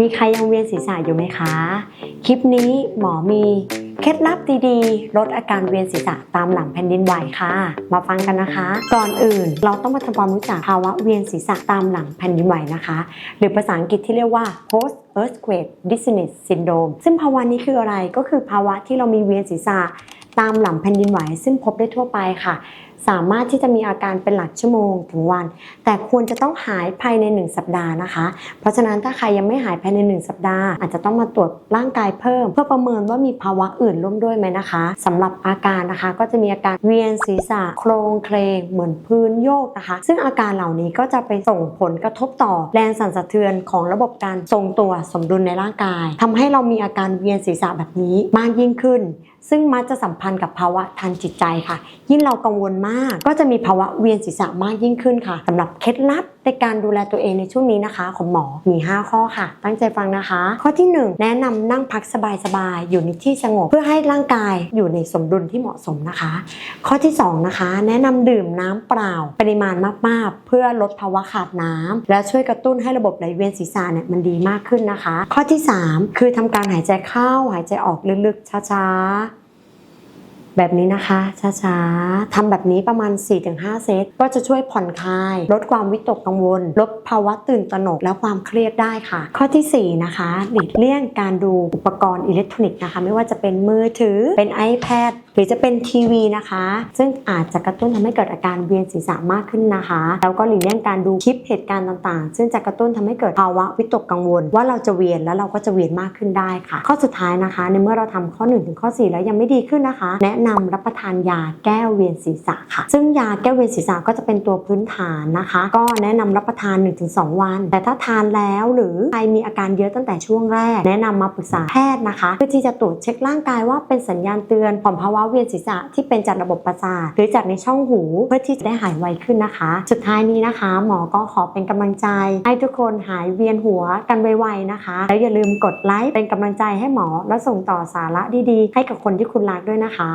มีใครยังเวียนศีรษะอยู่ไหมคะ คลิปนี้หมอมีเคล็ดลับดีๆ ลดอาการเวียนศีรษะตามหลังแผ่นดินไหวค่ะ มาฟังกันนะคะ ก่อนอื่นเราต้องมาทำความรู้จักภาวะเวียนศีรษะตามหลังแผ่นดินไหวนะคะ หรือภาษาอังกฤษที่เรียกว่า post earthquake dizziness syndrome ซึ่งภาวะนี้คืออะไรก็คือภาวะที่เรามีเวียนศีรษะตามหลังแผ่นดินไหว ซึ่งพบได้ทั่วไปค่ะสามารถที่จะมีอาการเป็นหลักชั่วโมงถึงวัน แต่ควรจะต้องหายภายใน 1 สัปดาห์นะคะ เพราะฉะนั้นถ้าใครยังไม่หายภายใน 1 สัปดาห์ อาจจะต้องมาตรวจร่างกายเพิ่ม เพื่อประเมินว่ามีภาวะอื่นร่วมด้วยไหมนะคะสำหรับอาการนะคะก็จะมีอาการเวียนศีรษะโครงเคลงเหมือนพื้นโยกนะคะ ซึ่งอาการเหล่านี้ก็จะไปส่งผลกระทบต่อแรงสั่นสะเทือนของระบบการทรงตัวสมดุลในร่างกายทำให้เรามีอาการเวียนศีรษะแบบนี้มากยิ่งขึ้น ซึ่งมักจะสัมพันธ์กับภาวะทางจิตใจค่ะ ยิ่งเรากังวลมาก ก็จะมีภาวะเวียนศีรษะมากยิ่งขึ้นค่ะสำหรับเคล็ดลับในการดูแลตัวเองในช่วงนี้นะคะ ของหมอมี 5 ข้อค่ะ ตั้งใจฟังนะคะ ข้อที่ 1 แนะนำนั่งพักสบายๆอยู่ในที่สงบ เพื่อให้ร่างกายอยู่ในสมดุลที่เหมาะสมนะคะ ข้อที่ 2 นะคะ แนะนำดื่มน้ำเปล่า ปริมาณมากๆ เพื่อลดภาวะขาดน้ำและช่วยกระตุ้นให้ระบบไหลเวียนศีรษะเนี่ยมันดีมากขึ้นนะคะ ข้อที่ 3 คือทำการหายใจเข้าหายใจออกลึกๆช้าๆ แบบนี้นะคะ ช้าๆทำแบบนี้ประมาณ 4-5 เซต ก็จะช่วยผ่อนคลาย ลดความวิตกกังวล ลดภาวะตื่นตระหนกและความเครียดได้ค่ะ ข้อทีสี่4 นะคะหลีกเลี่ยงการดูอุปกรณ์อิเล็กทรอนิกส์นะคะ ไม่ว่าจะเป็นมือถือเป็น iPad หรือจะเป็นทีวีนะคะ ซึ่งอาจจะกระตุ้นทำให้เกิดอาการเวียนศีรษะมากขึ้นนะคะ แล้วก็หลีกเลี่ยงการดูคลิปเหตุการณ์ต่างๆ ซึ่งจะกระตุ้นทำให้เกิดภาวะวิตกกังวล ว่าเราจะเวียนแล้วเราก็จะเวียนมากขึ้นได้ค่ะ ข้อสุดท้ายนะคะ ในเมื่อเราทำข้อ1ถึงข้อ 4 แล้วยังไม่ดีขึ้นนะคะ แนะนำรับประทานยาแก้เวียนศีรษะค่ะ ซึ่งยาแก้เวียนศีรษะก็จะเป็นตัวพื้นฐานนะคะ ก็แนะนำรับประทาน 1-2 วัน แต่ถ้าทานแล้วหรือใครมีอาการเยอะตั้งแต่ช่วงแรก แนะนำมาปรึกษาแพทย์นะคะ เพื่อที่จะตรวจเช็คร่างกายว่าเป็นสัญญาณเตือนของภาวะเวียนศีรษะที่เป็นจากระบบประสาทหรือจากในช่องหูเพื่อที่จะได้หายไวขึ้นนะคะ สุดท้ายนี้นะคะ หมอก็ขอเป็นกำลังใจ ให้ทุกคนหายเวียนหัวกันไวๆนะคะ แล้วอย่าลืมกดไลค์เป็นกำลังใจให้หมอ และส่งต่อสาระดีๆ ให้กับคนที่คุณรักด้วยนะคะ